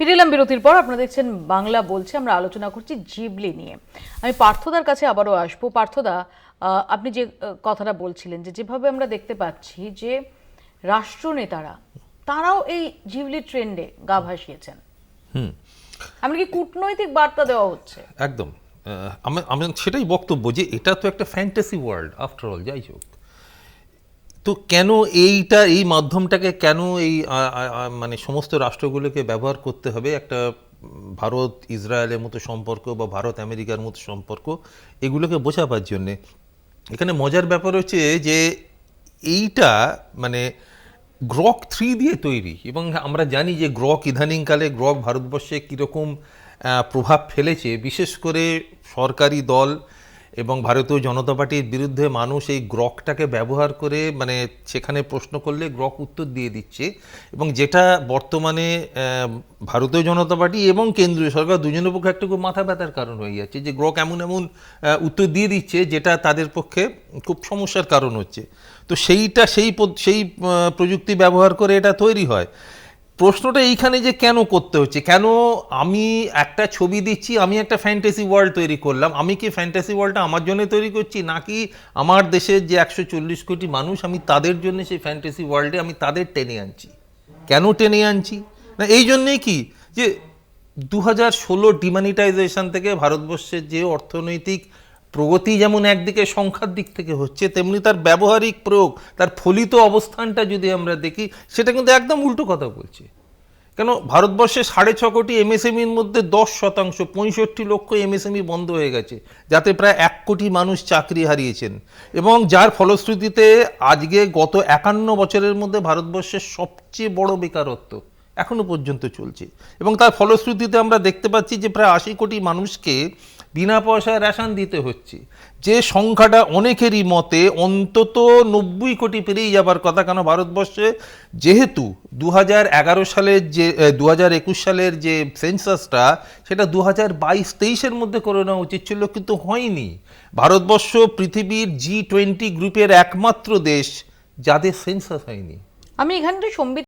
ফিরে এলাম বিরতির পর। আপনারা দেখছেন বাংলা বলছে আমরা আলোচনা করছি জিবলি নিয়ে। আমি পার্থদার কাছে আবারও আসব। পার্থদা আপনি যে কথাটা বলছিলেন যে যেভাবে আমরা দেখতে পাচ্ছি যে রাষ্ট্রনেতারা তারাও এই জিবলি ট্রেন্ডে গা ভাসিয়েছেন। এমনকি কূটনৈতিক বার্তা দেওয়া হচ্ছে? একদম। আমার সেটাই বক্তব্য যে এটা তো একটা ফ্যান্টাসি ওয়ার্ল্ড আফটার অল যাই হোক। তো কেন এইটা, এই মাধ্যমটাকে কেন এই মানে সমস্ত রাষ্ট্রগুলোকে ব্যবহার করতে হবে? একটা ভারত, ইসরায়েলের মতো সম্পর্ক বা ভারত, আমেরিকার মতো সম্পর্ক, এগুলোকে বোঝাবার জন্যে। এখানে মজার ব্যাপার হচ্ছে যে এইটা মানে গ্রক থ্রি দিয়ে তৈরি এবং আমরা জানি যে গ্রক ইদানিংকালে, গ্রক ভারতবর্ষে কীরকম প্রভাব ফেলেছে। বিশেষ করে সরকারি দল এবং ভারতীয় জনতা পার্টির বিরুদ্ধে মানুষ এই গ্রকটাকে ব্যবহার করে মানে সেখানে প্রশ্ন করলে গ্রক উত্তর দিয়ে দিচ্ছে। এবং যেটা বর্তমানে ভারতীয় জনতা পার্টি এবং কেন্দ্রীয় সরকার দুজনের পক্ষে একটা খুব মাথা ব্যথার কারণ হয়ে যাচ্ছে যে গ্রক এমন এমন উত্তর দিয়ে দিচ্ছে যেটা তাদের পক্ষে খুব সমস্যার কারণ হচ্ছে। তো সেইটা, সেই সেই প্রযুক্তি ব্যবহার করে এটা তৈরি হয়। প্রশ্নটা এইখানে যে কেন করতে হচ্ছে? কেন আমি একটা ছবি দিচ্ছি, আমি একটা ফ্যান্টাসি ওয়ার্ল্ড তৈরি করলাম, আমি কি ফ্যান্টাসি ওয়ার্ল্ডটা আমার জন্য তৈরি করছি, নাকি আমার দেশের যে একশো চল্লিশ কোটি মানুষ, আমি তাদের জন্য সেই ফ্যান্টাসি ওয়ার্ল্ডে আমি তাদের টেনে আনছি? কেন টেনে আনছি? না, এই জন্যেই কি যে দু হাজার ষোলো ডিমানিটাইজেশন থেকে ভারতবর্ষের যে অর্থনৈতিক প্রগতি যেমন একদিকে সংখ্যার দিক থেকে হচ্ছে, তেমনি তার ব্যবহারিক প্রয়োগ, তার ফলিত অবস্থানটা যদি আমরা দেখি, সেটা কিন্তু একদম উল্টো কথা বলছে। কেন? ভারতবর্ষে সাড়ে ছ কোটি এমএসএমইর মধ্যে দশ শতাংশ, পঁয়ষট্টি লক্ষ এমএসএমই বন্ধ হয়ে গেছে, যাতে প্রায় এক কোটি মানুষ চাকরি হারিয়েছেন। এবং যার ফলশ্রুতিতে আজকে গত একান্ন বছরের মধ্যে ভারতবর্ষের সবচেয়ে বড় বেকারত্ব এখনও পর্যন্ত চলছে। এবং তার ফলশ্রুতিতে আমরা দেখতে পাচ্ছি যে প্রায় আশি কোটি মানুষকে বিনা পয়সায় রেশন দিতে হচ্ছে। যে সংখ্যাটা অনেকেরই মতে অন্তত নব্বই কোটি পেরিয়ে যাবার কথা কেন ভারতবর্ষে? যেহেতু দু এগারো সালের যে দু হাজার একুশ সালের যে সেন্সাসটা, সেটা দু হাজার বাইশ তেইশের মধ্যে করে নেওয়া উচিত ছিল, কিন্তু হয়নি। ভারতবর্ষ পৃথিবীর জি টোয়েন্টি গ্রুপের একমাত্র দেশ যাদের সেন্সাস হয়নি। আমি এখানটা সম্বিত